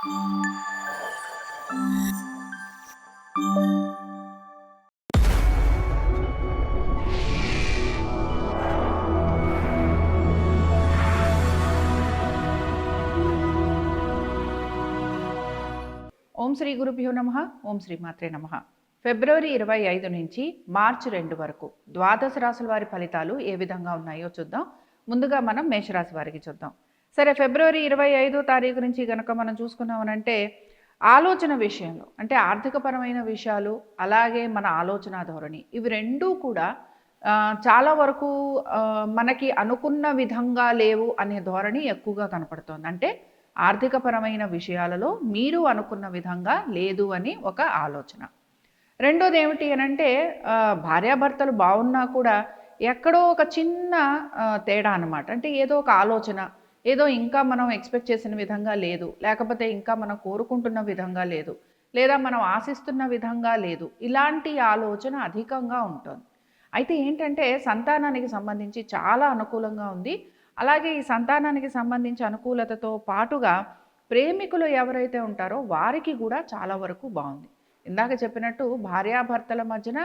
ఓం శ్రీ గురుభ్యో నమ. ఓం శ్రీ మాత్రే నమ. ఫిబ్రవరి ఇరవై ఐదు నుంచి మార్చి రెండు వరకు ద్వాదశ రాశుల వారి ఫలితాలు ఏ విధంగా ఉన్నాయో చూద్దాం. ముందుగా మనం మేషరాశి వారికి చూద్దాం. సరే ఫిబ్రవరి ఇరవై ఐదో తారీఖు నుంచి కనుక మనం చూసుకున్నామనంటే ఆలోచన విషయంలో అంటే ఆర్థికపరమైన విషయాలు అలాగే మన ఆలోచన ధోరణి ఇవి రెండూ కూడా చాలా వరకు మనకి అనుకున్న విధంగా లేవు అనే ధోరణి ఎక్కువగా కనపడుతోంది. అంటే ఆర్థికపరమైన విషయాలలో మీరు అనుకున్న విధంగా లేదు అని ఒక ఆలోచన. రెండోది ఏమిటి అని అంటే భార్యాభర్తలు బాగున్నా కూడా ఎక్కడో ఒక చిన్న తేడా అనమాట అంటే ఏదో ఒక ఆలోచన ఏదో ఇంకా మనం ఎక్స్పెక్ట్ చేసిన విధంగా లేదు. లేకపోతే ఇంకా మనం కోరుకుంటున్న విధంగా లేదు. లేదా మనం ఆశిస్తున్న విధంగా లేదు. ఇలాంటి ఆలోచన అధికంగా ఉంటుంది. అయితే ఏంటంటే సంతానానికి సంబంధించి చాలా అనుకూలంగా ఉంది. అలాగే ఈ సంతానానికి సంబంధించి అనుకూలతతో పాటుగా ప్రేమికులు ఎవరైతే ఉంటారో వారికి కూడా చాలా వరకు బాగుంది. ఇందాక చెప్పినట్టు భార్యాభర్తల మధ్యన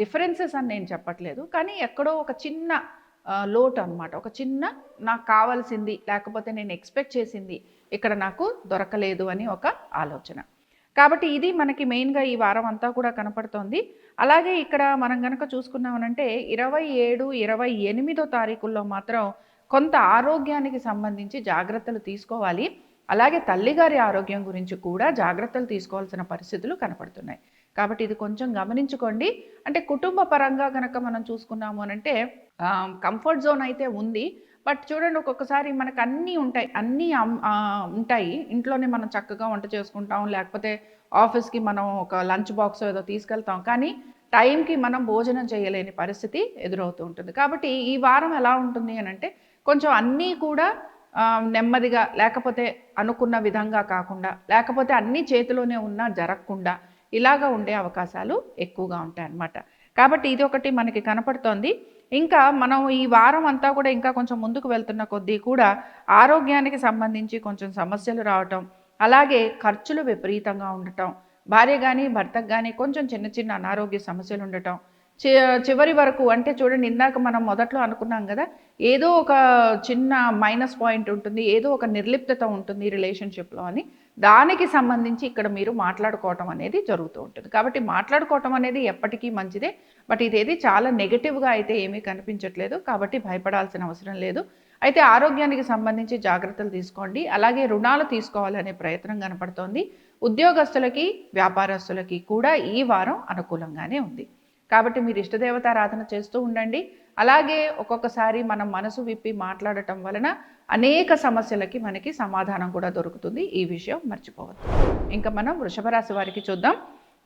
డిఫరెన్సెస్ అని నేను చెప్పట్లేదు. కానీ ఎక్కడో ఒక చిన్న లోటు అనమాట ఒక చిన్న నాకు కావాల్సింది లేకపోతే నేను ఎక్స్పెక్ట్ చేసింది ఇక్కడ నాకు దొరకలేదు అని ఒక ఆలోచన. కాబట్టి ఇది మనకి మెయిన్గా ఈ వారం అంతా కూడా కనపడుతోంది. అలాగే ఇక్కడ మనం కనుక చూసుకున్నామనంటే ఇరవై ఏడు ఇరవై ఎనిమిదో తారీఖుల్లో మాత్రం కొంత ఆరోగ్యానికి సంబంధించి జాగ్రత్తలు తీసుకోవాలి. అలాగే తల్లిగారి ఆరోగ్యం గురించి కూడా జాగ్రత్తలు తీసుకోవాల్సిన పరిస్థితులు కనపడుతున్నాయి. కాబట్టి ఇది కొంచెం గమనించుకోండి. అంటే కుటుంబ పరంగా కనుక మనం చూసుకున్నాము అని అంటే కంఫర్ట్ జోన్ అయితే ఉంది. బట్ చూడండి ఒక్కొక్కసారి మనకు అన్నీ ఉంటాయి. అన్నీ అమ్- ఉంటాయి. ఇంట్లోనే మనం చక్కగా వంట చేసుకుంటాం. లేకపోతే ఆఫీస్కి మనం ఒక లంచ్ బాక్స్ ఏదో తీసుకెళ్తాం. కానీ టైంకి మనం భోజనం చేయలేని పరిస్థితి ఎదురవుతూ ఉంటుంది. కాబట్టి ఈ వారం ఎలా ఉంటుంది అని అంటే కొంచెం అన్నీ కూడా నెమ్మదిగా లేకపోతే అనుకున్న విధంగా కాకుండా లేకపోతే అన్నీ చేతిలోనే ఉన్నా జరగకుండా ఇలాగా ఉండే అవకాశాలు ఎక్కువగా ఉంటాయి అన్నమాట. కాబట్టి ఇది ఒకటి మనకి కనపడుతోంది. ఇంకా మనం ఈ వారం అంతా కూడా ఇంకా కొంచెం ముందుకు వెళ్తున్న కొద్దీ కూడా ఆరోగ్యానికి సంబంధించి కొంచెం సమస్యలు రావటం అలాగే ఖర్చులు విపరీతంగా ఉండటం భార్య కానీ భర్తకు కానీ కొంచెం చిన్న చిన్న అనారోగ్య సమస్యలు ఉండటం చి చివరి వరకు అంటే చూడండి ఇందాక మనం మొదట్లో అనుకున్నాం కదా ఏదో ఒక చిన్న మైనస్ పాయింట్ ఉంటుంది ఏదో ఒక నిర్లిప్తత ఉంటుంది రిలేషన్షిప్లో అని. దానికి సంబంధించి ఇక్కడ మీరు మాట్లాడుకోవటం అనేది జరుగుతూ ఉంటుంది. కాబట్టి మాట్లాడుకోవటం అనేది ఎప్పటికీ మంచిదే. బట్ ఇదేది చాలా నెగిటివ్గా అయితే ఏమీ కనిపించట్లేదు. కాబట్టి భయపడాల్సిన అవసరం లేదు. అయితే ఆరోగ్యానికి సంబంధించి జాగ్రత్తలు తీసుకోండి. అలాగే రుణాలు తీసుకోవాలనే ప్రయత్నం కనపడుతోంది. ఉద్యోగస్తులకి వ్యాపారస్తులకి కూడా ఈ వారం అనుకూలంగానే ఉంది. కాబట్టి మీరు ఇష్టదేవతారాధన చేస్తూ ఉండండి. అలాగే ఒక్కొక్కసారి మనం మనసు విప్పి మాట్లాడటం వలన అనేక సమస్యలకి మనకి సమాధానం కూడా దొరుకుతుంది. ఈ విషయం మర్చిపోవద్దు. ఇంకా మనం వృషభ రాశి వారికి చూద్దాం.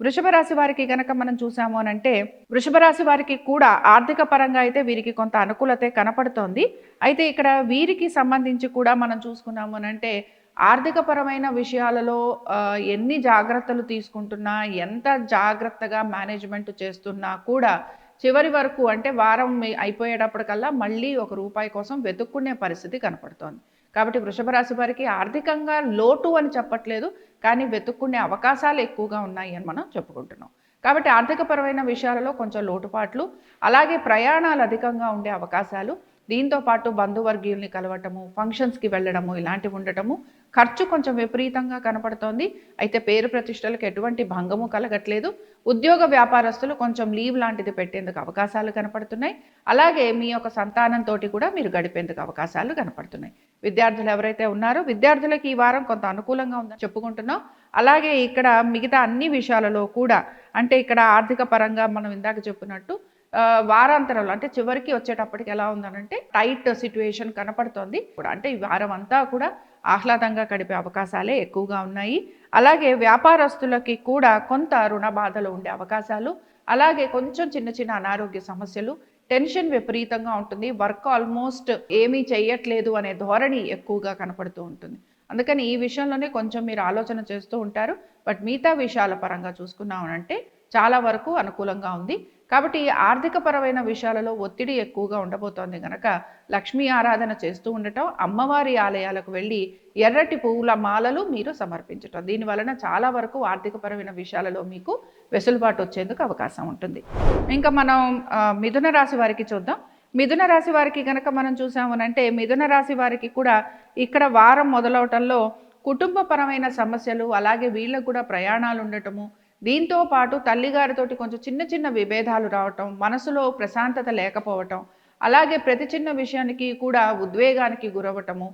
వృషభ రాశి వారికి గనక మనం చూసాము అని అంటే వృషభ రాశి వారికి కూడా ఆర్థిక పరంగా అయితే వీరికి కొంత అనుకూలత కనపడుతోంది. అయితే ఇక్కడ వీరికి సంబంధించి కూడా మనం చూసుకున్నాము అని అంటే ఆర్థికపరమైన విషయాలలో ఎన్ని జాగ్రత్తలు తీసుకుంటున్నా ఎంత జాగ్రత్తగా మేనేజ్మెంట్ చేస్తున్నా కూడా చివరి వరకు అంటే వారం అయిపోయేటప్పటికల్లా మళ్ళీ ఒక రూపాయి కోసం వెతుక్కునే పరిస్థితి కనపడుతోంది. కాబట్టి వృషభ రాశి వారికి ఆర్థికంగా లోటు అని చెప్పట్లేదు కానీ వెతుక్కునే అవకాశాలు ఎక్కువగా ఉన్నాయి అని మనం చెప్పుకుంటున్నాం. కాబట్టి ఆర్థికపరమైన విషయాలలో కొంచెం లోటుపాట్లు అలాగే ప్రయాణాలు అధికంగా ఉండే అవకాశాలు దీంతో పాటు బంధువర్గీయుల్ని కలవటము ఫంక్షన్స్కి వెళ్ళడము ఇలాంటివి ఉండటము ఖర్చు కొంచెం విపరీతంగా కనపడుతోంది. అయితే పేరు ప్రతిష్టలకు ఎటువంటి భంగము కలగట్లేదు. ఉద్యోగ వ్యాపారస్తులు కొంచెం లీవ్ లాంటిది పెట్టేందుకు అవకాశాలు కనపడుతున్నాయి. అలాగే మీ యొక్క సంతానంతో కూడా మీరు గడిపేందుకు అవకాశాలు కనపడుతున్నాయి. విద్యార్థులు ఎవరైతే ఉన్నారో విద్యార్థులకు ఈ వారం కొంత అనుకూలంగా ఉందని చెప్పుకుంటున్నాం. అలాగే ఇక్కడ మిగతా అన్ని విషయాలలో కూడా అంటే ఇక్కడ ఆర్థిక పరంగా మనం ఇందాక చెప్పినట్టు వారాంతరంలో అంటే చివరికి వచ్చేటప్పటికి ఎలా ఉందనంటే టైట్ సిచ్యువేషన్ కనపడుతోంది. ఇప్పుడు అంటే ఈ వారం అంతా కూడా ఆహ్లాదంగా గడిపే అవకాశాలే ఎక్కువగా ఉన్నాయి. అలాగే వ్యాపారస్తులకి కూడా కొంత రుణ బాధలు ఉండే అవకాశాలు అలాగే కొంచెం చిన్న చిన్న అనారోగ్య సమస్యలు టెన్షన్ విపరీతంగా ఉంటుంది. వర్క్ ఆల్మోస్ట్ ఏమీ చేయట్లేదు అనే ధోరణి ఎక్కువగా కనపడుతూ ఉంటుంది. అందుకని ఈ విషయంలోనే కొంచెం మీరు ఆలోచన చేస్తూ ఉంటారు. బట్ మిగతా విషయాల పరంగా చూసుకున్నామనంటే చాలా వరకు అనుకూలంగా ఉంది. కాబట్టి ఆర్థికపరమైన విషయాలలో ఒత్తిడి ఎక్కువగా ఉండబోతోంది కనుక లక్ష్మీ ఆరాధన చేస్తూ ఉండటం అమ్మవారి ఆలయాలకు వెళ్ళి ఎర్రటి పువ్వుల మాలలు మీరు సమర్పించటం. దీని వలన చాలా వరకు ఆర్థికపరమైన విషయాలలో మీకు వెసులుబాటు వచ్చేందుకు అవకాశం ఉంటుంది. ఇంకా మనం మిథున రాశి వారికి చూద్దాం. మిథున రాశి వారికి కనుక మనం చూసామనంటే మిథున రాశి వారికి కూడా ఇక్కడ వారం మొదలవటంలో కుటుంబపరమైన సమస్యలు అలాగే వీళ్ళకు కూడా ప్రయాణాలు ఉండటము దీంతో పాటు తల్లిగారితోటి కొంచెం చిన్న చిన్న విభేదాలు రావటం మనసులో ప్రశాంతత లేకపోవటం అలాగే ప్రతి చిన్న విషయానికి కూడా ఉద్వేగానికి గురవటము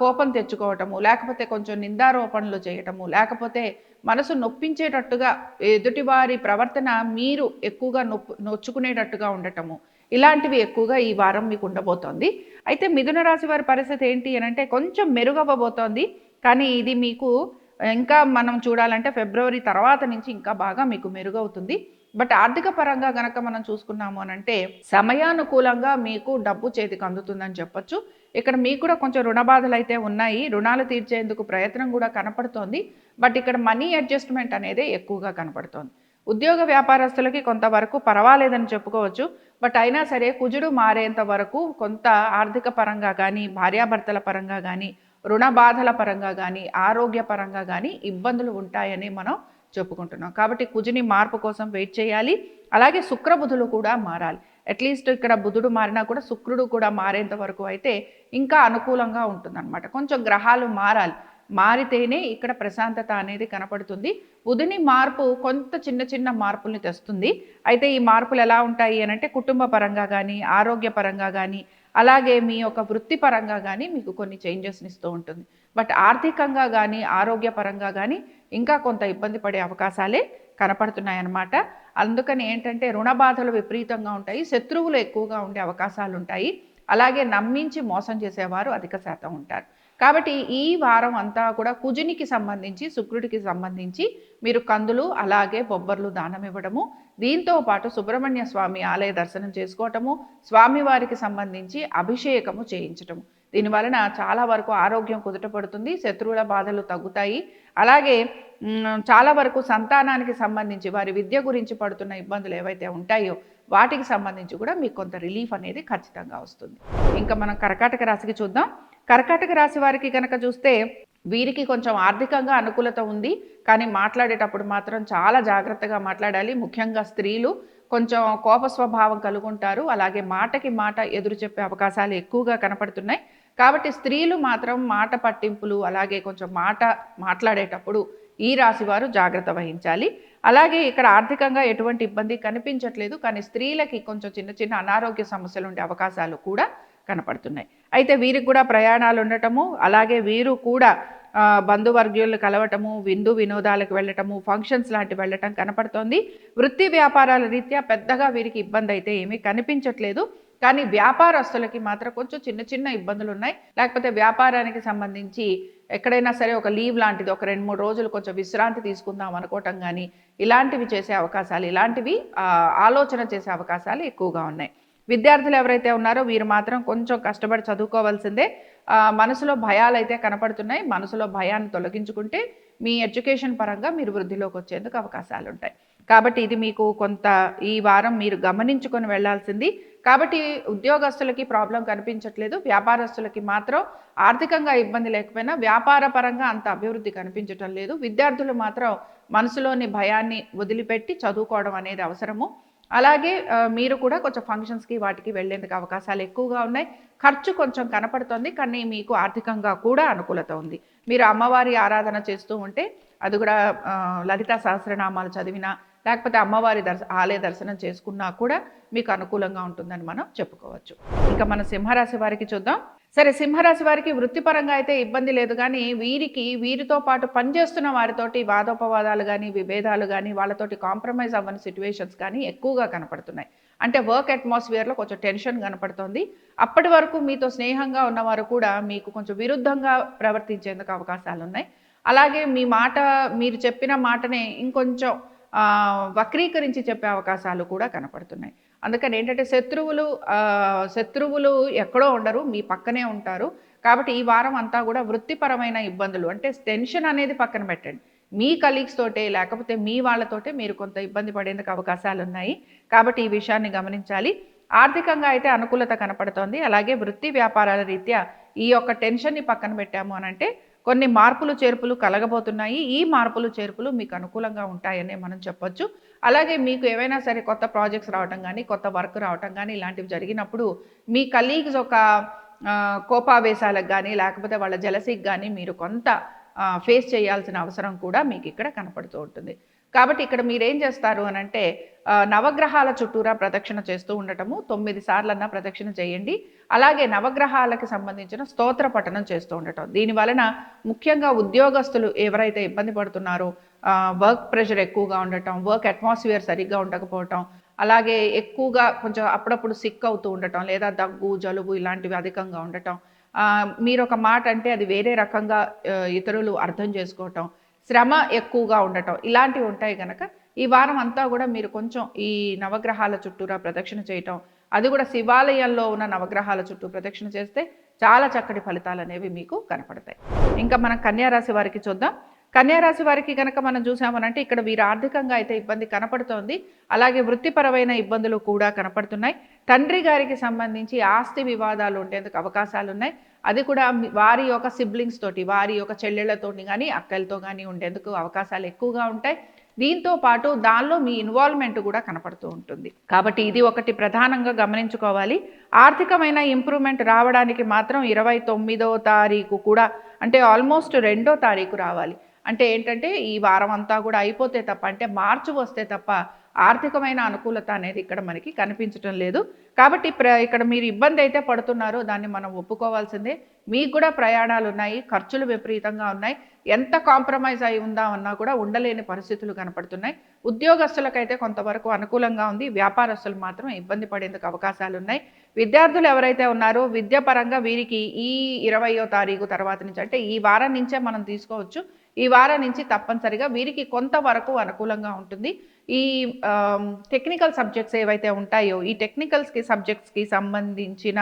కోపం తెచ్చుకోవటము లేకపోతే కొంచెం నిందారోపణలు చేయటము లేకపోతే మనసు నొప్పించేటట్టుగా ఎదుటివారి ప్రవర్తన మీరు ఎక్కువగా నొప్పు నొచ్చుకునేటట్టుగా ఉండటము. ఇలాంటివి ఎక్కువగా ఈ వారం మీకు ఉండబోతోంది. అయితే మిథున రాశి వారి పరిస్థితి ఏంటి అని అంటే కొంచెం మెరుగవ్వబోతోంది. కానీ ఇది మీకు ఇంకా మనం చూడాలంటే ఫిబ్రవరి తర్వాత నుంచి ఇంకా బాగా మీకు మెరుగవుతుంది. బట్ ఆర్థిక పరంగా గనక మనం చూసుకున్నాము అని అంటే సమయానుకూలంగా మీకు డబ్బు చేతికి అందుతుందని చెప్పొచ్చు. ఇక్కడ మీకు కూడా కొంచెం రుణ బాధలు అయితే ఉన్నాయి. రుణాలు తీర్చేందుకు ప్రయత్నం కూడా కనపడుతోంది. బట్ ఇక్కడ మనీ అడ్జస్ట్మెంట్ అనేది ఎక్కువగా కనపడుతోంది. ఉద్యోగ వ్యాపారస్తులకి కొంతవరకు పర్వాలేదని చెప్పుకోవచ్చు. బట్ అయినా సరే కుజుడు మారేంత వరకు కొంత ఆర్థిక పరంగా కానీ భార్యాభర్తల పరంగా కానీ రుణ బాధల పరంగా కానీ ఆరోగ్య పరంగా కానీ ఇబ్బందులు ఉంటాయని మనం చెప్పుకుంటున్నాం. కాబట్టి కుజుని మార్పు కోసం వెయిట్ చేయాలి. అలాగే శుక్రబుధులు కూడా మారాలి. అట్లీస్ట్ ఇక్కడ బుధుడు మారినా కూడా శుక్రుడు కూడా మారేంత వరకు అయితే ఇంకా అనుకూలంగా ఉంటుందన్నమాట. కొంచెం గ్రహాలు మారాలి. మారితేనే ఇక్కడ ప్రశాంతత అనేది కనపడుతుంది. బుధుని మార్పు కొంత చిన్న చిన్న మార్పుల్ని తెస్తుంది. అయితే ఈ మార్పులు ఎలా ఉంటాయి అని అంటే కుటుంబ పరంగా కానీ ఆరోగ్య పరంగా కానీ అలాగే మీ యొక్క వృత్తిపరంగా కానీ మీకు కొన్ని చేంజెస్ని ఇస్తూ ఉంటుంది. బట్ ఆర్థికంగా కానీ ఆరోగ్యపరంగా కానీ ఇంకా కొంత ఇబ్బంది పడే అవకాశాలే కనపడుతున్నాయి అన్నమాట అందుకని ఏంటంటే రుణ బాధలు విపరీతంగా ఉంటాయి శత్రువులు ఎక్కువగా ఉండే అవకాశాలు ఉంటాయి. అలాగే నమ్మించి మోసం చేసేవారు అధిక శాతం ఉంటారు. కాబట్టి ఈ వారం అంతా కూడా కుజునికి సంబంధించి శుక్రుడికి సంబంధించి మీరు కందులు అలాగే బొబ్బర్లు దానం ఇవ్వడము దీంతో పాటు సుబ్రహ్మణ్య స్వామి ఆలయ దర్శనం చేసుకోవటము స్వామివారికి సంబంధించి అభిషేకము చేయించటము. దీని వలన చాలా వరకు ఆరోగ్యం కుదుటపడుతుంది శత్రువుల బాధలు తగ్గుతాయి. అలాగే చాలా వరకు సంతానానికి సంబంధించి వారి విద్య గురించి పడుతున్న ఇబ్బందులు ఏవైతే ఉంటాయో వాటికి సంబంధించి కూడా మీకు కొంత రిలీఫ్ అనేది ఖచ్చితంగా వస్తుంది. ఇంకా మనం కర్కాటక రాశికి చూద్దాం. కర్కాటక రాశి వారికి కనుక చూస్తే వీరికి కొంచెం ఆర్థికంగా అనుకూలత ఉంది. కానీ మాట్లాడేటప్పుడు మాత్రం చాలా జాగ్రత్తగా మాట్లాడాలి. ముఖ్యంగా స్త్రీలు కొంచెం కోప స్వభావం కలుగుంటారు. అలాగే మాటకి మాట ఎదురు చెప్పే అవకాశాలు ఎక్కువగా కనపడుతున్నాయి. కాబట్టి స్త్రీలు మాత్రం మాట పట్టింపులు అలాగే కొంచెం మాట మాట్లాడేటప్పుడు ఈ రాశివారు జాగ్రత్త వహించాలి. అలాగే ఇక్కడ ఆర్థికంగా ఎటువంటి ఇబ్బంది కనిపించట్లేదు. కానీ స్త్రీలకి కొంచెం చిన్న చిన్న అనారోగ్య సమస్యలు ఉండే అవకాశాలు కూడా కనపడుతున్నాయి. అయితే వీరికి కూడా ప్రయాణాలు ఉండటము అలాగే వీరు కూడా ఆ, కలవటము విందు వినోదాలకు వెళ్ళటము ఫంక్షన్స్ లాంటి వెళ్ళటం కనపడుతోంది. వృత్తి వ్యాపారాల రీత్యా పెద్దగా వీరికి ఇబ్బంది అయితే ఏమీ కనిపించట్లేదు. కానీ వ్యాపారస్తులకి మాత్రం కొంచెం చిన్న చిన్న ఇబ్బందులు ఉన్నాయి లేకపోతే వ్యాపారానికి సంబంధించి ఎక్కడైనా సరే ఒక లీవ్ లాంటిది ఒక రెండు మూడు రోజులు కొంచెం విశ్రాంతి తీసుకుందాం అనుకోవటం కానీ ఇలాంటివి చేసే అవకాశాలు ఇలాంటివి ఆలోచన చేసే అవకాశాలు ఎక్కువగా ఉన్నాయి. విద్యార్థులు ఎవరైతే ఉన్నారో వీరు మాత్రం కొంచెం కష్టపడి చదువుకోవాల్సిందే. మనసులో భయాలు అయితే కనపడుతున్నాయి. మనసులో భయాన్ని తొలగించుకుంటే మీ ఎడ్యుకేషన్ పరంగా మీరు వృద్ధిలోకి వచ్చేందుకు అవకాశాలు ఉంటాయి కాబట్టి ఇది మీకు కొంత ఈ వారం మీరు గమనించుకొని వెళ్ళాల్సింది కాబట్టి ఉద్యోగస్తులకి ప్రాబ్లం కనిపించట్లేదు. వ్యాపారస్తులకి మాత్రం ఆర్థికంగా ఇబ్బంది లేకపోయినా వ్యాపార పరంగా అంత అభివృద్ధి కనిపించటం లేదు. విద్యార్థులు మాత్రం మనసులోని భయాన్ని వదిలిపెట్టి చదువుకోవడం అనేది అవసరము. అలాగే మీరు కూడా కొంచెం ఫంక్షన్స్కి వాటికి వెళ్ళేందుకు అవకాశాలు ఎక్కువగా ఉన్నాయి. ఖర్చు కొంచెం కనపడుతుంది కానీ మీకు ఆర్థికంగా కూడా అనుకూలత ఉంది. మీరు అమ్మవారి ఆరాధన చేస్తూ ఉంటే అది కూడా లలితా సహస్రనామాలు చదివినా లేకపోతే అమ్మవారి దర్శ ఆలయ దర్శనం చేసుకున్నా కూడా మీకు అనుకూలంగా ఉంటుందని మనం చెప్పుకోవచ్చు. ఇంకా మన సింహరాశి వారికి చూద్దాం. సరే సింహరాశి వారికి వృత్తిపరంగా అయితే ఇబ్బంది లేదు కానీ వీరికి వీరితో పాటు పనిచేస్తున్న వారితోటి వాదోపవాదాలు కానీ విభేదాలు కానీ వాళ్ళతోటి కాంప్రమైజ్ అవ్వని సిచ్యువేషన్స్ కానీ ఎక్కువగా కనపడుతున్నాయి. అంటే వర్క్ అట్మాస్ఫియర్లో కొంచెం టెన్షన్ కనపడుతోంది. అప్పటి వరకు మీతో స్నేహంగా ఉన్నవారు కూడా మీకు కొంచెం విరుద్ధంగా ప్రవర్తించేందుకు అవకాశాలు ఉన్నాయి అలాగే మీ మాట మీరు చెప్పిన మాటనే ఇంకొంచెం వక్రీకరించి చెప్పే అవకాశాలు కూడా కనపడుతున్నాయి. అందుకని ఏంటంటే శత్రువులు శత్రువులు ఎక్కడో ఉండరు మీ పక్కనే ఉంటారు. కాబట్టి ఈ వారం అంతా కూడా వృత్తిపరమైన ఇబ్బందులు. అంటే టెన్షన్ అనేది పక్కన పెట్టండి. మీ కలీగ్స్ తోటే లేకపోతే మీ వాళ్ళతోటే మీరు కొంత ఇబ్బంది పడేందుకు అవకాశాలు ఉన్నాయి. కాబట్టి ఈ విషయాన్ని గమనించాలి. ఆర్థికంగా అయితే అనుకూలత కనపడుతోంది. అలాగే వృత్తి వ్యాపారాల రీత్యా ఈ యొక్క టెన్షన్ని పక్కన పెట్టాము అని అంటే కొన్ని మార్పులు చేర్పులు కలగబోతున్నాయి. ఈ మార్పులు చేర్పులు మీకు అనుకూలంగా ఉంటాయనే మనం చెప్పొచ్చు. అలాగే మీకు ఏవైనా సరే కొత్త ప్రాజెక్ట్స్ రావటం కానీ కొత్త వర్క్ రావటం కానీ ఇలాంటివి జరిగినప్పుడు మీ కలీగ్స్ ఒక కోపావేశాలకు కానీ లేకపోతే వాళ్ళ జలసీకి కానీ మీరు కొంత ఫేస్ చేయాల్సిన అవసరం కూడా మీకు ఇక్కడ కనపడుతూ ఉంటుంది. కాబట్టి ఇక్కడ మీరు ఏం చేస్తారు అని అంటే నవగ్రహాల చుట్టూరా ప్రదక్షిణ చేస్తూ ఉండటము తొమ్మిది సార్లన్నా ప్రదక్షిణ చేయండి. అలాగే నవగ్రహాలకు సంబంధించిన స్తోత్ర పఠనం చేస్తూ ఉండటం. దీని వలన ముఖ్యంగా ఉద్యోగస్తులు ఎవరైతే ఇబ్బంది పడుతున్నారో వర్క్ ప్రెషర్ ఎక్కువగా ఉండటం వర్క్ అట్మాస్ఫియర్ సరిగ్గా ఉండకపోవటం అలాగే ఎక్కువగా కొంచెం అప్పుడప్పుడు సిక్ అవుతూ ఉండటం లేదా దగ్గు జలుబు ఇలాంటివి అధికంగా ఉండటం. మీరు ఒక మాట అంటే అది వేరే రకంగా ఇతరులు అర్థం చేసుకోవటం శ్రమ ఎక్కువగా ఉండటం ఇలాంటివి ఉంటాయి కనుక ఈ వారం అంతా కూడా మీరు కొంచెం ఈ నవగ్రహాల చుట్టూరా ప్రదక్షిణ చేయటం అది కూడా శివాలయంలో ఉన్న నవగ్రహాల చుట్టూ ప్రదక్షిణ చేస్తే చాలా చక్కటి ఫలితాలు అనేవి మీకు కనపడతాయి. ఇంకా మనం కన్యారాశి వారికి చూద్దాం. కన్యారాశి వారికి కనుక మనం చూసామనంటే ఇక్కడ వీరు ఆర్థికంగా అయితే ఇబ్బంది కనపడుతోంది. అలాగే వృత్తిపరమైన ఇబ్బందులు కూడా కనపడుతున్నాయి. తండ్రి గారికి సంబంధించి ఆస్తి వివాదాలు ఉండేందుకు అవకాశాలు ఉన్నాయి. అది కూడా వారి యొక్క సిబ్లింగ్స్ తోటి వారి యొక్క చెల్లెళ్ళతోటి కానీ అక్కలతో కానీ ఉండేందుకు అవకాశాలు ఎక్కువగా ఉంటాయి. దీంతో పాటు దానిలో మీ ఇన్వాల్వ్మెంట్ కూడా కనపడుతూ ఉంటుంది. కాబట్టి ఇది ఒకటి ప్రధానంగా గమనించుకోవాలి. ఆర్థికమైన ఇంప్రూవ్మెంట్ రావడానికి మాత్రం ఇరవై తొమ్మిదో తారీఖు కూడా అంటే ఆల్మోస్ట్ రెండో తారీఖు రావాలి. అంటే ఏంటంటే ఈ వారం అంతా కూడా అయిపోతే తప్ప అంటే మార్చి వస్తే తప్ప ఆర్థికమైన అనుకూలత అనేది ఇక్కడ మనకి కనిపించడం లేదు. కాబట్టి ప్ర ఇక్కడ మీరు ఇబ్బంది అయితే పడుతున్నారో దాన్ని మనం ఒప్పుకోవాల్సిందే. మీకు కూడా ప్రయాణాలు ఉన్నాయి ఖర్చులు విపరీతంగా ఉన్నాయి. ఎంత కాంప్రమైజ్ అయి ఉందామన్నా కూడా ఉండలేని పరిస్థితులు కనపడుతున్నాయి. ఉద్యోగస్తులకైతే కొంతవరకు అనుకూలంగా ఉంది. వ్యాపారస్తులు మాత్రం ఇబ్బంది పడేందుకు అవకాశాలు ఉన్నాయి. విద్యార్థులు ఎవరైతే ఉన్నారో విద్యాపరంగా వీరికి ఈ ఇరవయో తారీఖు తర్వాత నుంచి అంటే ఈ వారం నుంచే మనం తీసుకోవచ్చు. ఈ వారం నుంచి తప్పనిసరిగా వీరికి కొంతవరకు అనుకూలంగా ఉంటుంది. ఈ టెక్నికల్ సబ్జెక్ట్స్ ఏవైతే ఉంటాయో ఈ టెక్నికల్స్కి సబ్జెక్ట్స్కి సంబంధించిన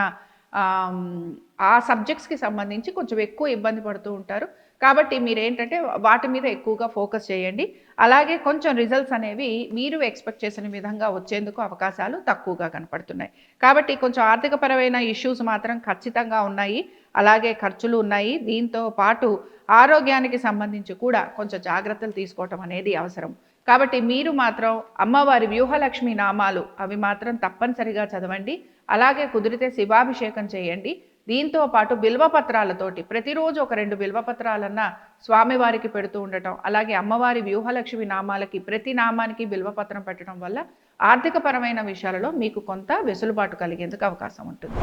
ఆ సబ్జెక్ట్స్కి సంబంధించి కొంచెం ఎక్కువ ఇబ్బంది పడుతూ ఉంటారు. కాబట్టి మీరు ఏంటంటే వాటి మీద ఎక్కువగా ఫోకస్ చేయండి. అలాగే కొంచెం రిజల్ట్స్ అనేవి మీరు ఎక్స్పెక్ట్ చేసిన విధంగా వచ్చేందుకు అవకాశాలు తక్కువగా కనపడుతున్నాయి. కాబట్టి కొంచెం ఆర్థికపరమైన ఇష్యూస్ మాత్రం ఖచ్చితంగా ఉన్నాయి. అలాగే ఖర్చులు ఉన్నాయి. దీంతో పాటు ఆరోగ్యానికి సంబంధించి కూడా కొంచెం జాగ్రత్తలు తీసుకోవటం అనేది అవసరం. కాబట్టి మీరు మాత్రం అమ్మవారి వ్యూహలక్ష్మి నామాలు అవి మాత్రం తప్పనిసరిగా చదవండి. అలాగే కుదిరితే శివాభిషేకం చేయండి. దీంతో పాటు బిల్వపత్రాలతోటి ప్రతిరోజు ఒక రెండు బిల్వపత్రాలన్నా స్వామివారికి పెడుతూ ఉండటం అలాగే అమ్మవారి వ్యూహలక్ష్మి నామాలకి ప్రతి నామానికి బిల్వపత్రం పెట్టడం వల్ల ఆర్థికపరమైన విషయాలలో మీకు కొంత వెసులుబాటు కలిగేందుకు అవకాశం ఉంటుంది.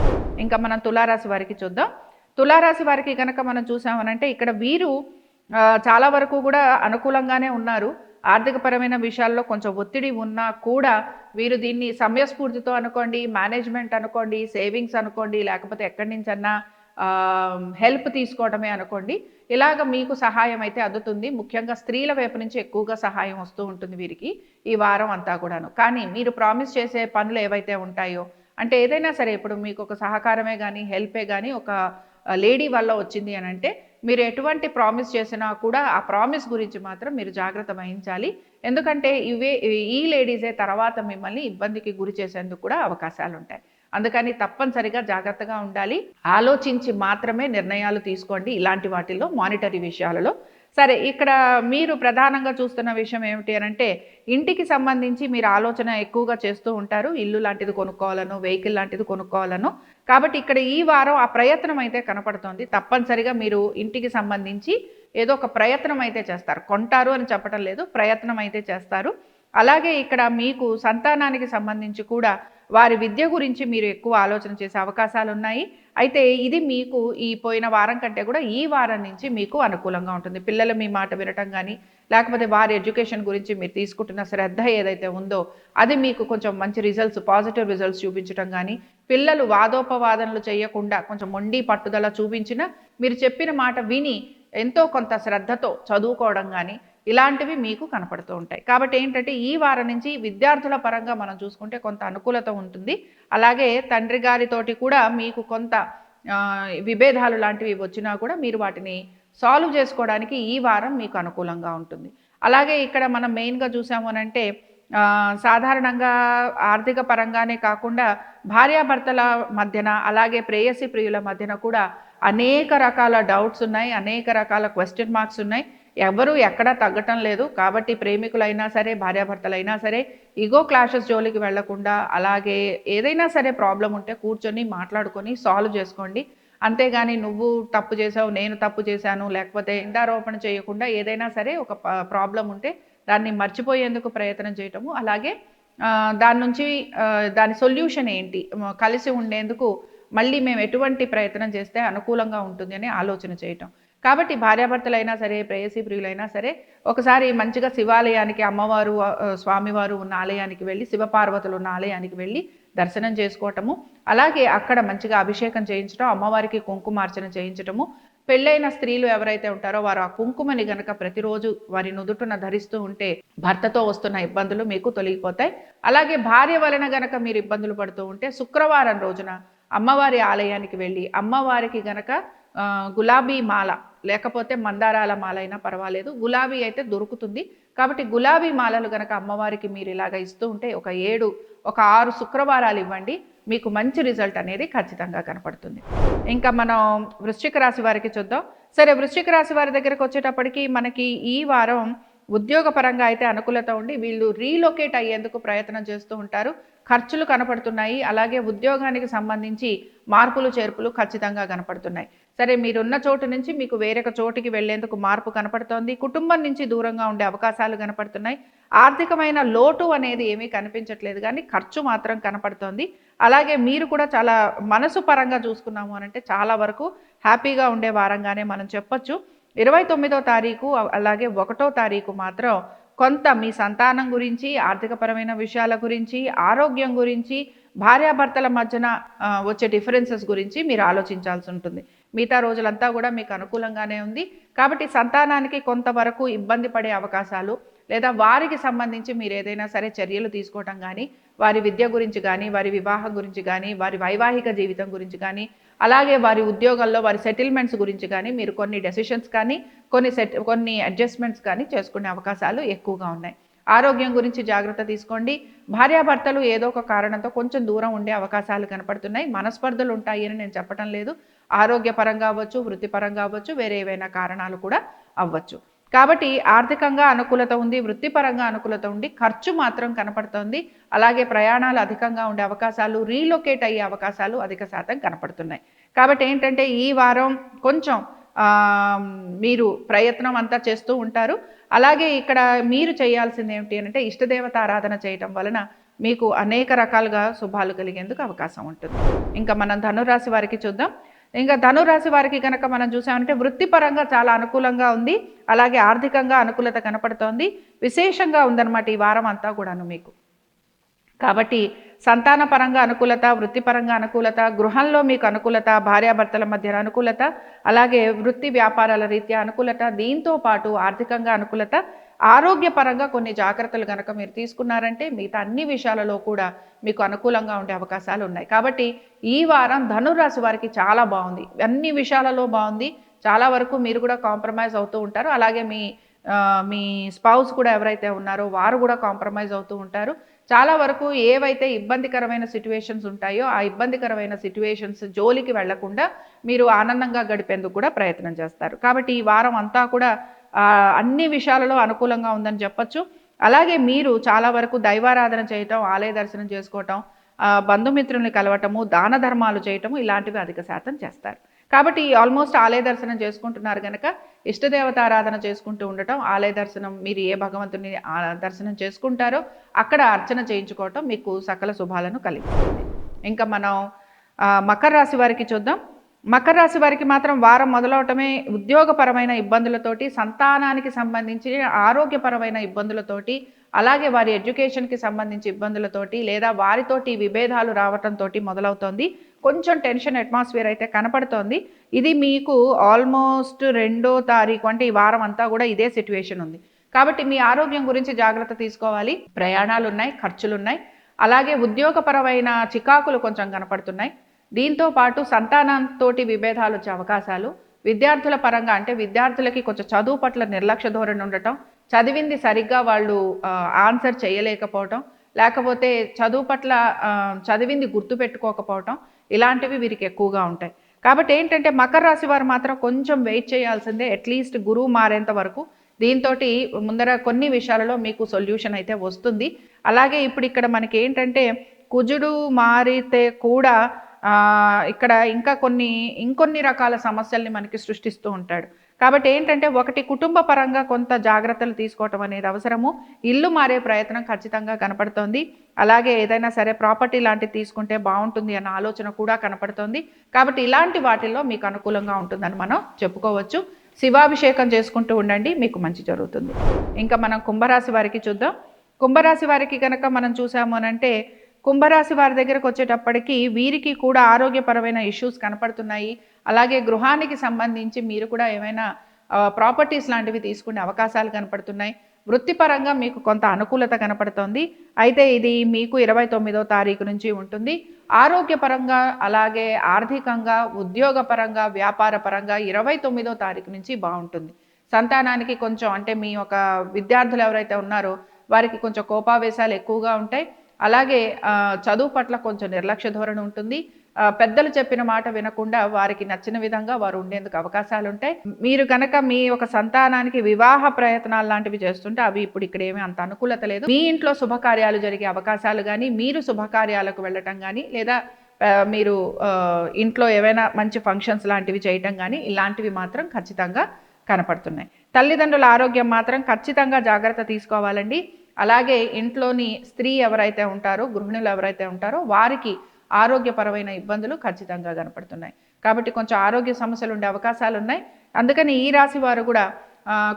ఇంకా మనం తులారాశి వారికి చూద్దాం. తులారాశి వారికి కనుక మనం చూసామనంటే ఇక్కడ వీరు చాలా వరకు కూడా అనుకూలంగానే ఉన్నారు. ఆర్థికపరమైన విషయాల్లో కొంచెం ఒత్తిడి ఉన్నా కూడా వీరు దీన్ని సమయస్ఫూర్తితో అనుకోండి మేనేజ్మెంట్ అనుకోండి సేవింగ్స్ అనుకోండి లేకపోతే ఎక్కడి నుంచన్నా హెల్ప్ తీసుకోవడమే అనుకోండి. ఇలాగ మీకు సహాయం అయితే అందుతుంది. ముఖ్యంగా స్త్రీల వైపు నుంచి ఎక్కువగా సహాయం వస్తూ ఉంటుంది వీరికి ఈ వారం అంతా కూడాను. కానీ మీరు ప్రామిస్ చేసే పనులు ఏవైతే ఉంటాయో అంటే ఏదైనా సరే ఇప్పుడు మీకు ఒక సహకారమే కానీ హెల్పే కానీ ఒక లేడీ వల్ల వచ్చింది అని అంటే మీరు ఎటువంటి ప్రామిస్ చేసినా కూడా ఆ ప్రామిస్ గురించి మాత్రం మీరు జాగ్రత్త వహించాలి. ఎందుకంటే ఇవే ఈ లేడీసే తర్వాత మిమ్మల్ని ఇబ్బందికి గురి చేసేందుకు కూడా అవకాశాలు ఉంటాయి. అందుకని తప్పనిసరిగా జాగ్రత్తగా ఉండాలి. ఆలోచించి మాత్రమే నిర్ణయాలు తీసుకోండి. ఇలాంటి వాటిల్లో మానిటరీ విషయాలలో సరే ఇక్కడ మీరు ప్రధానంగా చూస్తున్న విషయం ఏమిటి అని అంటే ఇంటికి సంబంధించి మీరు ఆలోచన ఎక్కువగా చేస్తూ ఉంటారు. ఇల్లు లాంటిది కొనుక్కోవాలను వెహికల్ లాంటిది కొనుక్కోవాలను. కాబట్టి ఇక్కడ ఈ వారం ఆ ప్రయత్నం అయితే కనపడుతోంది. తప్పనిసరిగా మీరు ఇంటికి సంబంధించి ఏదో ఒక ప్రయత్నం అయితే చేస్తారు. కొంటారు అని చెప్పడం లేదు ప్రయత్నం అయితే చేస్తారు. అలాగే ఇక్కడ మీకు సంతానానికి సంబంధించి కూడా వారి విద్య గురించి మీరు ఎక్కువ ఆలోచన చేసే అవకాశాలు ఉన్నాయి అయితే ఇది మీకు ఈ పోయిన వారం కంటే కూడా ఈ వారం నుంచి మీకు అనుకూలంగా ఉంటుంది. పిల్లలు మీ మాట వినటం కానీ లేకపోతే వారి ఎడ్యుకేషన్ గురించి మీరు తీసుకుంటున్న శ్రద్ధ ఏదైతే ఉందో అది మీకు కొంచెం మంచి రిజల్ట్స్ పాజిటివ్ రిజల్ట్స్ చూపించడం కానీ పిల్లలు వాదోపవాదనలు చేయకుండా కొంచెం మొండి పట్టుదల చూపించిన మీరు చెప్పిన మాట విని ఎంతో కొంత శ్రద్ధతో చదువుకోవడం కానీ ఇలాంటివి మీకు కనపడుతూ ఉంటాయి. కాబట్టి ఏంటంటే ఈ వారం నుంచి విద్యార్థుల పరంగా మనం చూసుకుంటే కొంత అనుకూలత ఉంటుంది. అలాగే తండ్రి గారితోటి కూడా మీకు కొంత విభేదాలు లాంటివి వచ్చినా కూడా మీరు వాటిని సాల్వ్ చేసుకోవడానికి ఈ వారం మీకు అనుకూలంగా ఉంటుంది. అలాగే ఇక్కడ మనం మెయిన్గా చూసాము అని అంటే సాధారణంగా ఆర్థిక పరంగానే కాకుండా భార్యాభర్తల మధ్యన అలాగే ప్రేయసి ప్రియుల మధ్యన కూడా అనేక రకాల డౌట్స్ ఉన్నాయి అనేక రకాల క్వశ్చన్ మార్క్స్ ఉన్నాయి. ఎవరు ఎక్కడా తగ్గటం లేదు. కాబట్టి ప్రేమికులైనా సరే భార్యాభర్తలైనా సరే ఈగో క్లాషెస్ జోలికి వెళ్ళకుండా అలాగే ఏదైనా సరే ప్రాబ్లం ఉంటే కూర్చొని మాట్లాడుకొని సాల్వ్ చేసుకోండి. అంతేగాని నువ్వు తప్పు చేసావు నేను తప్పు చేశాను లేకపోతే ఇందారోపణ చేయకుండా ఏదైనా సరే ఒక ప్రాబ్లం ఉంటే దాన్ని మర్చిపోయేందుకు ప్రయత్నం చేయటము. అలాగే దాని నుంచి దాని సొల్యూషన్ ఏంటి? కలిసి ఉండేందుకు మళ్ళీ మేము ఎటువంటి ప్రయత్నం చేస్తే అనుకూలంగా ఉంటుంది అని ఆలోచన చేయటం. కాబట్టి భార్యాభర్తలైనా సరే ప్రేయసీ ప్రియులైనా సరే ఒకసారి మంచిగా శివాలయానికి అమ్మవారు స్వామివారు ఉన్న ఆలయానికి వెళ్ళి శివపార్వతులు ఉన్న ఆలయానికి వెళ్ళి దర్శనం చేసుకోవటము అలాగే అక్కడ మంచిగా అభిషేకం చేయించడం అమ్మవారికి కుంకుమార్చన చేయించటము పెళ్ళైన స్త్రీలు ఎవరైతే ఉంటారో వారు ఆ కుంకుమని గనక ప్రతిరోజు వారి నుదుటున ధరిస్తూ ఉంటే భర్తతో వస్తున్న ఇబ్బందులు మీకు తొలగిపోతాయి. అలాగే భార్య వలన గనక మీరు ఇబ్బందులు పడుతూ ఉంటే శుక్రవారం రోజున అమ్మవారి ఆలయానికి వెళ్ళి అమ్మవారికి గనక గులాబీ మాల లేకపోతే మందారాల మాల అయినా పర్వాలేదు. గులాబీ అయితే దొరుకుతుంది. కాబట్టి గులాబీ మాలలు గనక అమ్మవారికి మీరు ఇలాగ ఇస్తూ ఉంటే ఒక ఏడు ఒక ఆరు శుక్రవారాలు ఇవ్వండి. మీకు మంచి రిజల్ట్ అనేది ఖచ్చితంగా కనపడుతుంది. ఇంకా మనం వృశ్చిక రాశి వారికి చూద్దాం. సరే వృశ్చిక రాశి వారి దగ్గరకు వచ్చేటప్పటికి మనకి ఈ వారం ఉద్యోగపరంగా అయితే అనుకూలత ఉండి వీళ్ళు రీలొకేట్ అయ్యేందుకు ప్రయత్నం చేస్తూ ఉంటారు. ఖర్చులు కనపడుతున్నాయి. అలాగే ఉద్యోగానికి సంబంధించి మార్పులు చేర్పులు ఖచ్చితంగా కనపడుతున్నాయి. సరే మీరున్న చోటు నుంచి మీకు వేరొక చోటికి వెళ్ళేందుకు మార్పు కనపడుతోంది. కుటుంబం నుంచి దూరంగా ఉండే అవకాశాలు కనపడుతున్నాయి. ఆర్థికమైన లోటు అనేది ఏమీ కనిపించట్లేదు కానీ ఖర్చు మాత్రం కనపడుతోంది. అలాగే మీరు కూడా చాలా మనసు పరంగా చూసుకున్నాము అని అంటే చాలా వరకు హ్యాపీగా ఉండే వారంగానే మనం చెప్పొచ్చు. ఇరవై తొమ్మిదో తారీఖు అలాగే ఒకటో తారీఖు మాత్రం కొంత మీ సంతానం గురించి ఆర్థికపరమైన విషయాల గురించి ఆరోగ్యం గురించి భార్యాభర్తల మధ్యన వచ్చే డిఫరెన్సెస్ గురించి మీరు ఆలోచించాల్సి ఉంటుంది. మిగతా రోజులంతా కూడా మీకు అనుకూలంగానే ఉంది. కాబట్టి సంతానానికి కొంతవరకు ఇబ్బంది పడే అవకాశాలు లేదా వారికి సంబంధించి మీరు ఏదైనా సరే చర్యలు తీసుకోవటం కానీ వారి విద్య గురించి కానీ వారి వివాహం గురించి కానీ వారి వైవాహిక జీవితం గురించి కానీ అలాగే వారి ఉద్యోగాల్లో వారి సెటిల్మెంట్స్ గురించి కానీ మీరు కొన్ని డెసిషన్స్ కానీ కొన్ని సెట్ కొన్ని అడ్జస్ట్మెంట్స్ కానీ చేసుకునే అవకాశాలు ఎక్కువగా ఉన్నాయి. ఆరోగ్యం గురించి జాగ్రత్త తీసుకోండి. భార్యాభర్తలు ఏదో ఒక కారణంతో కొంచెం దూరం ఉండే అవకాశాలు కనపడుతున్నాయి. మనస్పర్ధలు ఉంటాయి అని నేను చెప్పడం లేదు. ఆరోగ్యపరంగా అవ్వచ్చు వృత్తిపరంగా అవ్వచ్చు వేరే ఏవైనా కారణాలు కూడా అవ్వచ్చు. కాబట్టి ఆర్థికంగా అనుకూలత ఉంది వృత్తిపరంగా అనుకూలత ఉంది ఖర్చు మాత్రం కనపడుతోంది. అలాగే ప్రయాణాలు అధికంగా ఉండే అవకాశాలు రీలొకేట్ అయ్యే అవకాశాలు అధిక శాతం కనపడుతున్నాయి. కాబట్టి ఏంటంటే ఈ వారం కొంచెం మీరు ప్రయత్నం అంతా చేస్తూ ఉంటారు. అలాగే ఇక్కడ మీరు చేయాల్సింది ఏమిటి అంటే ఇష్టదేవత ఆరాధన చేయటం వలన మీకు అనేక రకాలుగా శుభాలు కలిగేందుకు అవకాశం ఉంటుంది. ఇంకా మనం ధనురాశి వారికి చూద్దాం. ఇంకా ధనురాశి వారికి కనుక మనం చూసామంటే వృత్తిపరంగా చాలా అనుకూలంగా ఉంది. అలాగే ఆర్థికంగా అనుకూలత కనపడుతోంది. విశేషంగా ఉందన్నమాట ఈ వారం అంతా కూడాను మీకు. కాబట్టి సంతాన పరంగా అనుకూలత వృత్తిపరంగా అనుకూలత గృహంలో మీకు అనుకూలత భార్యాభర్తల మధ్య అనుకూలత అలాగే వృత్తి వ్యాపారాల రీత్యా అనుకూలత దీంతో పాటు ఆర్థికంగా అనుకూలత ఆరోగ్యపరంగా కొన్ని జాగ్రత్తలు కనుక మీరు తీసుకున్నారంటే మిగతా అన్ని విషయాలలో కూడా మీకు అనుకూలంగా ఉండే అవకాశాలు ఉన్నాయి. కాబట్టి ఈ వారం ధనురాశి వారికి చాలా బాగుంది. అన్ని విషయాలలో బాగుంది. చాలా వరకు మీరు కూడా కాంప్రమైజ్ అవుతూ ఉంటారు. అలాగే మీ మీ స్పౌస్ కూడా ఎవరైతే ఉన్నారో వారు కూడా కాంప్రమైజ్ అవుతూ ఉంటారు. చాలా వరకు ఏవైతే ఇబ్బందికరమైన సిట్యువేషన్స్ ఉంటాయో ఆ ఇబ్బందికరమైన సిట్యువేషన్స్ జోలికి వెళ్ళకుండా మీరు ఆనందంగా గడిపేందుకు కూడా ప్రయత్నం చేస్తారు. కాబట్టి ఈ వారం అంతా కూడా అన్ని విషయాలలో అనుకూలంగా ఉందని చెప్పొచ్చు. అలాగే మీరు చాలా వరకు దైవారాధన చేయటం ఆలయ దర్శనం చేసుకోవటం బంధుమిత్రుల్ని కలవటము దాన ధర్మాలు చేయటము ఇలాంటివి అధిక శాతం చేస్తారు. కాబట్టి ఆల్మోస్ట్ ఆలయ దర్శనం చేసుకుంటున్నారు కనుక ఇష్టదేవత ఆరాధన చేసుకుంటూ ఉండటం ఆలయ దర్శనం మీరు ఏ భగవంతుని ఆ దర్శనం చేసుకుంటారో అక్కడ అర్చన చేయించుకోవటం మీకు సకల శుభాలను కలిగిస్తుంది. ఇంకా మనం మకర రాశి వారికి చూద్దాం. మకర రాశి వారికి మాత్రం వారం మొదలవటమే ఉద్యోగపరమైన ఇబ్బందులతోటి సంతానానికి సంబంధించి ఆరోగ్యపరమైన ఇబ్బందులతోటి అలాగే వారి ఎడ్యుకేషన్కి సంబంధించి ఇబ్బందులతోటి లేదా వారితోటి విభేదాలు రావటంతో మొదలవుతోంది. కొంచెం టెన్షన్ అట్మాస్ఫియర్ అయితే కనపడుతోంది. ఇది మీకు ఆల్మోస్ట్ రెండో తారీఖు అంటే ఈ వారం అంతా కూడా ఇదే సిచ్యువేషన్ ఉంది. కాబట్టి మీ ఆరోగ్యం గురించి జాగ్రత్త తీసుకోవాలి. ప్రయాణాలు ఉన్నాయి ఖర్చులు ఉన్నాయి అలాగే ఉద్యోగపరమైన చికాకులు కొంచెం కనపడుతున్నాయి. దీంతో పాటు సంతానంతోటి విభేదాలు వచ్చే అవకాశాలు. విద్యార్థుల పరంగా అంటే విద్యార్థులకి కొంచెం చదువు పట్ల నిర్లక్ష్య ధోరణి ఉండటం చదివింది సరిగ్గా వాళ్ళు ఆన్సర్ చేయలేకపోవటం లేకపోతే చదువు పట్ల చదివింది చదివింది గుర్తుపెట్టుకోకపోవటం ఇలాంటివి వీరికి ఎక్కువగా ఉంటాయి. కాబట్టి ఏంటంటే మకర రాశి వారు మాత్రం కొంచెం వెయిట్ చేయాల్సిందే. అట్లీస్ట్ గురువు మారేంత వరకు. దీంతో ముందర కొన్ని విషయాలలో మీకు సొల్యూషన్ అయితే వస్తుంది. అలాగే ఇప్పుడు ఇక్కడ మనకి ఏంటంటే కుజుడు మారితే కూడా ఇక్కడ ఇంకా కొన్ని ఇంకొన్ని రకాల సమస్యల్ని మనకి సృష్టిస్తూ ఉంటాడు. కాబట్టి ఏంటంటే ఒకటి కుటుంబ పరంగా కొంత జాగ్రత్తలు తీసుకోవటం అనేది అవసరము. ఇల్లు మారే ప్రయత్నం ఖచ్చితంగా కనపడుతోంది. అలాగే ఏదైనా సరే ప్రాపర్టీ లాంటిది తీసుకుంటే బాగుంటుంది అన్న ఆలోచన కూడా కనపడుతోంది. కాబట్టి ఇలాంటి వాటిల్లో మీకు అనుకూలంగా ఉంటుందని మనం చెప్పుకోవచ్చు. శివాభిషేకం చేసుకుంటూ ఉండండి మీకు మంచి జరుగుతుంది. ఇంకా మనం కుంభరాశి వారికి చూద్దాం. కుంభరాశి వారికి కనుక మనం చూసాము అని అంటే కుంభరాశి వారి దగ్గరకు వచ్చేటప్పటికి వీరికి కూడా ఆరోగ్యపరమైన ఇష్యూస్ కనపడుతున్నాయి. అలాగే గృహానికి సంబంధించి మీరు కూడా ఏమైనా ప్రాపర్టీస్ లాంటివి తీసుకునే అవకాశాలు కనపడుతున్నాయి. వృత్తిపరంగా మీకు కొంత అనుకూలత కనపడుతోంది. అయితే ఇది మీకు ఇరవై తొమ్మిదో తారీఖు నుంచి ఉంటుంది. ఆరోగ్యపరంగా అలాగే ఆర్థికంగా ఉద్యోగపరంగా వ్యాపార పరంగా ఇరవై తొమ్మిదో తారీఖు నుంచి బాగుంటుంది. సంతానానికి కొంచెం అంటే మీ ఒక విద్యార్థులు ఎవరైతే ఉన్నారో వారికి కొంచెం కోపావేశాలు ఎక్కువగా ఉంటాయి. అలాగే చదువు పట్ల కొంచెం నిర్లక్ష్య ధోరణి ఉంటుంది. పెద్దలు చెప్పిన మాట వినకుండా వారికి నచ్చిన విధంగా వారు ఉండేందుకు అవకాశాలు ఉంటాయి మీరు కనుక మీ ఒక సంతానానికి వివాహ ప్రయత్నాలు లాంటివి చేస్తుంటే అవి ఇప్పుడు ఇక్కడ ఏమీ అంత అనుకూలత లేదు. మీ ఇంట్లో శుభకార్యాలు జరిగే అవకాశాలు కానీ మీరు శుభకార్యాలకు వెళ్ళటం కానీ లేదా మీరు ఇంట్లో ఏవైనా మంచి ఫంక్షన్స్ లాంటివి చేయటం కానీ ఇలాంటివి మాత్రం ఖచ్చితంగా కనపడుతున్నాయి. తల్లిదండ్రుల ఆరోగ్యం మాత్రం ఖచ్చితంగా జాగ్రత్త తీసుకోవాలండి. అలాగే ఇంట్లోని స్త్రీ ఎవరైతే ఉంటారో గృహిణులు ఎవరైతే ఉంటారో వారికి ఆరోగ్యపరమైన ఇబ్బందులు ఖచ్చితంగా కనపడుతున్నాయి. కాబట్టి కొంచెం ఆరోగ్య సమస్యలు ఉండే అవకాశాలు ఉన్నాయి. అందుకని ఈ రాశి వారు కూడా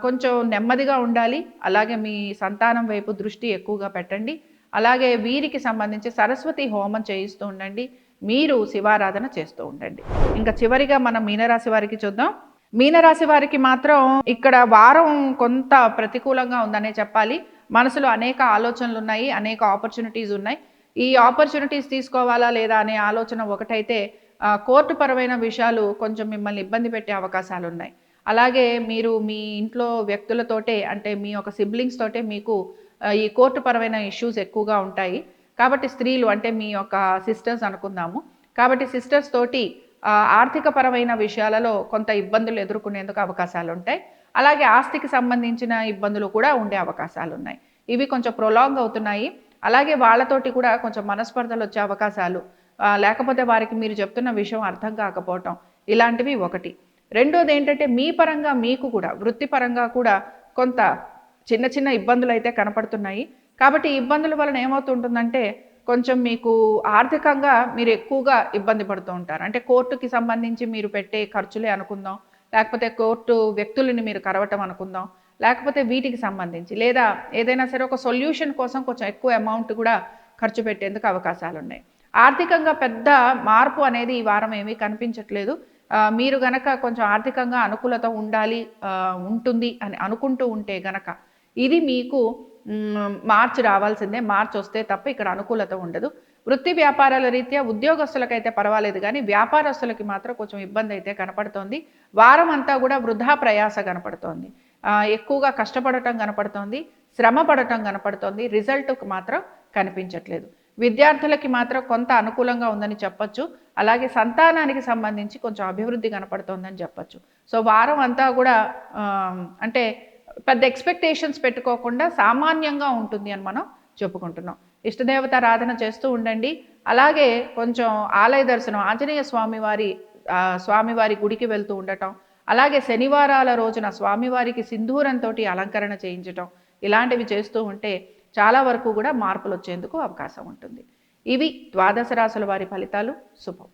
కొంచెం నెమ్మదిగా ఉండాలి. అలాగే మీ సంతానం వైపు దృష్టి ఎక్కువగా పెట్టండి. అలాగే వీరికి సంబంధించి సరస్వతి హోమం చేయిస్తూ ఉండండి. మీరు శివారాధన చేస్తూ ఉండండి. ఇంకా చివరిగా మనం మీనరాశి వారికి చూద్దాం. మీనరాశి వారికి మాత్రం ఇక్కడ వారం కొంత ప్రతికూలంగా ఉందనే చెప్పాలి. మనసులో అనేక ఆలోచనలు ఉన్నాయి అనేక ఆపర్చునిటీస్ ఉన్నాయి. ఈ ఆపర్చునిటీస్ తీసుకోవాలా లేదా అనే ఆలోచన ఒకటైతే కోర్టు పరమైన విషయాలు కొంచెం మిమ్మల్ని ఇబ్బంది పెట్టే అవకాశాలు ఉన్నాయి. అలాగే మీరు మీ ఇంట్లో వ్యక్తులతోటే అంటే మీ యొక్క సిబ్లింగ్స్ తోటే మీకు ఈ కోర్టు పరమైన ఇష్యూస్ ఎక్కువగా ఉంటాయి. కాబట్టి స్త్రీలు అంటే మీ యొక్క సిస్టర్స్ అనుకుందాము. కాబట్టి సిస్టర్స్ తోటి ఆర్థికపరమైన విషయాలలో కొంత ఇబ్బందులు ఎదుర్కొనేందుకు అవకాశాలు ఉంటాయి. అలాగే ఆస్తికి సంబంధించిన ఇబ్బందులు కూడా ఉండే అవకాశాలు ఉన్నాయి ఇవి కొంచెం ప్రొలాంగ్ అవుతున్నాయి. అలాగే వాళ్ళతోటి కూడా కొంచెం మనస్పర్ధలు వచ్చే అవకాశాలు లేకపోతే వారికి మీరు చెప్తున్న విషయం అర్థం కాకపోవటం ఇలాంటివి ఒకటి. రెండోది ఏంటంటే మీ పరంగా మీకు కూడా వృత్తిపరంగా కూడా కొంత చిన్న చిన్న ఇబ్బందులు అయితే కనపడుతున్నాయి. కాబట్టి ఇబ్బందుల వలన ఏమవుతుంటుందంటే కొంచెం మీకు ఆర్థికంగా మీరు ఎక్కువగా ఇబ్బంది పడుతూ ఉంటారు. అంటే కోర్టుకి సంబంధించి మీరు పెట్టే ఖర్చులే అనుకుందాం. లేకపోతే కోర్టు వ్యక్తులని మీరు కరవటం అనుకుందాం. లేకపోతే వీటికి సంబంధించి లేదా ఏదైనా సరే ఒక సొల్యూషన్ కోసం కొంచెం ఎక్కువ అమౌంట్ కూడా ఖర్చు పెట్టేందుకు అవకాశాలు ఉన్నాయి ఆర్థికంగా పెద్ద మార్పు అనేది ఈ వారం ఏమీ కనిపించట్లేదు. మీరు గనక కొంచెం ఆర్థికంగా అనుకూలత ఉండాలి ఉంటుంది అని అనుకుంటూ ఉంటే గనక ఇది మీకు మార్చి రావాల్సిందే. మార్చి వస్తే తప్ప ఇక్కడ అనుకూలత ఉండదు. వృత్తి వ్యాపారాల రీత్యా ఉద్యోగస్తులకైతే పర్వాలేదు కానీ వ్యాపారస్తులకి మాత్రం కొంచెం ఇబ్బంది అయితే కనపడుతోంది. వారం అంతా కూడా వృధా ప్రయాస కనపడుతోంది. ఎక్కువగా కష్టపడటం కనపడుతోంది శ్రమ పడటం కనపడుతోంది రిజల్ట్కు మాత్రం కనిపించట్లేదు. విద్యార్థులకి మాత్రం కొంత అనుకూలంగా ఉందని చెప్పొచ్చు. అలాగే సంతానానికి సంబంధించి కొంచెం అభివృద్ధి కనపడుతోందని చెప్పొచ్చు. సో వారం అంతా కూడా అంటే పెద్ద ఎక్స్పెక్టేషన్స్ పెట్టుకోకుండా సామాన్యంగా ఉంటుంది అని మనం చెప్పుకుంటున్నాం. ఇష్టదేవత ఆరాధన చేస్తూ ఉండండి. అలాగే కొంచెం ఆలయ దర్శనం ఆంజనేయ స్వామివారి స్వామివారి గుడికి వెళ్తూ ఉండటం అలాగే శనివారాల రోజున స్వామివారికి సింధూరంతో అలంకరణ చేయించటం ఇలాంటివి చేస్తూ ఉంటే చాలా వరకు కూడా మార్పులు వచ్చేందుకు అవకాశం ఉంటుంది. ఇవి ద్వాదశ రాశుల వారి ఫలితాలు. శుభం.